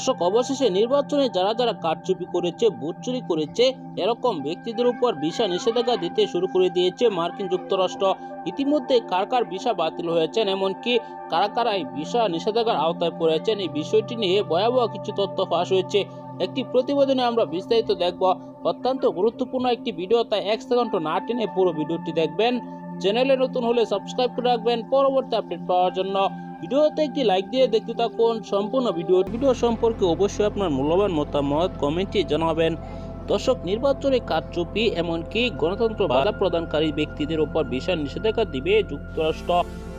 দর্শক, অবশেষে নির্বাচনে যারা যারা কারচুপি করেছে ভোট করেছে, এরকম ব্যক্তিদের উপর ভিসা নিষেধাজ্ঞা দিতে শুরু করে দিয়েছে মার্কিন যুক্তরাষ্ট্র। ইতিমধ্যে কার কার ভিসা বাতিল হয়েছেন, এমনকি কারা কারা এই ভিসা নিষেধাজ্ঞার আওতায় পড়েছেন, এই বিষয়টি নিয়ে ভয়াবহ কিছু তথ্য ফাঁস হয়েছে। একটি প্রতিবেদনে আমরা বিস্তারিত দেখব। অত্যন্ত গুরুত্বপূর্ণ একটি ভিডিও, তাই এক সেকেন্ড না টেনে পুরো ভিডিওটি দেখবেন। চ্যানেলে নতুন হলে সাবস্ক্রাইব করে রাখবেন। পরবর্তী আপডেট পাওয়ার জন্য ভিডিওতে একটি লাইক দিয়ে দেখতে থাকুন। সম্পূর্ণ ভিডিও ভিডিও সম্পর্কে অবশ্যই আপনার মূল্যবান মতামত কমেন্টে জানাবেন। দর্শক, নির্বাচনে কারচুপি এমনকি গণতন্ত্র বাধা প্রদানকারী ব্যক্তিদের উপর বিশাল নিষেধাজ্ঞা দিবে যুক্তরাষ্ট্র।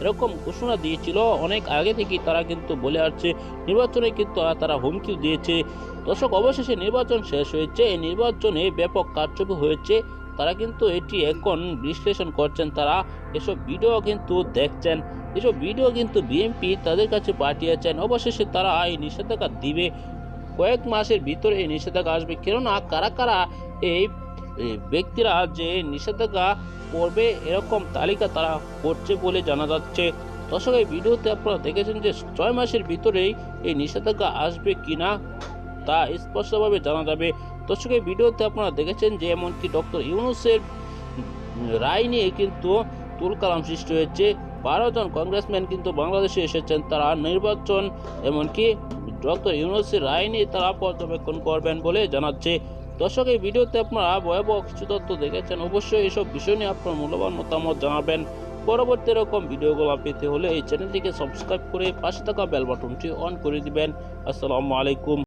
এরকম ঘোষণা দিয়েছিল। অনেক আগে থেকেই তারা কিন্তু বলে আসছে, নির্বাচনে কিন্তু তারা হুমকিও দিয়েছে। দর্শক, অবশেষে নির্বাচন শেষ হয়েছে। এই নির্বাচনে ব্যাপক কারচুপি হয়েছে। তারা কিন্তু এটি এখন বিশ্লেষণ করছেন, তারা এসব ভিডিও কিন্তু দেখছেন। এসব ভিডিও কিন্তু বিএনপি তাদের কাছে পাঠিয়েছেন। অবশেষে তারা এই নিষেধাজ্ঞা দিবে। কয়েক মাসের ভিতরে এই নিষেধাজ্ঞা আসবে। কেননা কারা কারা এই ব্যক্তিরা যে নিষেধাজ্ঞা করবে এরকম তালিকা তারা করছে বলে জানা যাচ্ছে। দর্শক, এই ভিডিওতে আপনারা দেখেছেন যে ছয় মাসের ভিতরেই এই নিষেধাজ্ঞা আসবে কিনা? তা স্পষ্টভাবে জানা যাবে। দর্শক, এই ভিডিওতে আপনারা দেখেছেন যে এমনকি ডক্টর ইউনুসের রায় নিয়ে কিন্তু তুলকালাম সৃষ্টি হয়েছে। বারো জন কংগ্রেসম্যান কিন্তু বাংলাদেশে এসেছেন, তারা নির্বাচন এমনকি ডক্টর ইউনুসের রায় নিয়ে তারা পর্যবেক্ষণ করবেন বলে জানাচ্ছে। দর্শক, এই ভিডিওতে আপনারা ভয়াবহ কিছু তথ্য দেখেছেন, অবশ্যই এইসব বিষয় নিয়ে আপনার মূল্যবান মতামত জানাবেন। পরবর্তী এরকম ভিডিওগুলো পেতে হলে এই চ্যানেলটিকে সাবস্ক্রাইব করে পাশে থাকা বেল বাটনটি অন করে দিবেন। আসসালামু আলাইকুম।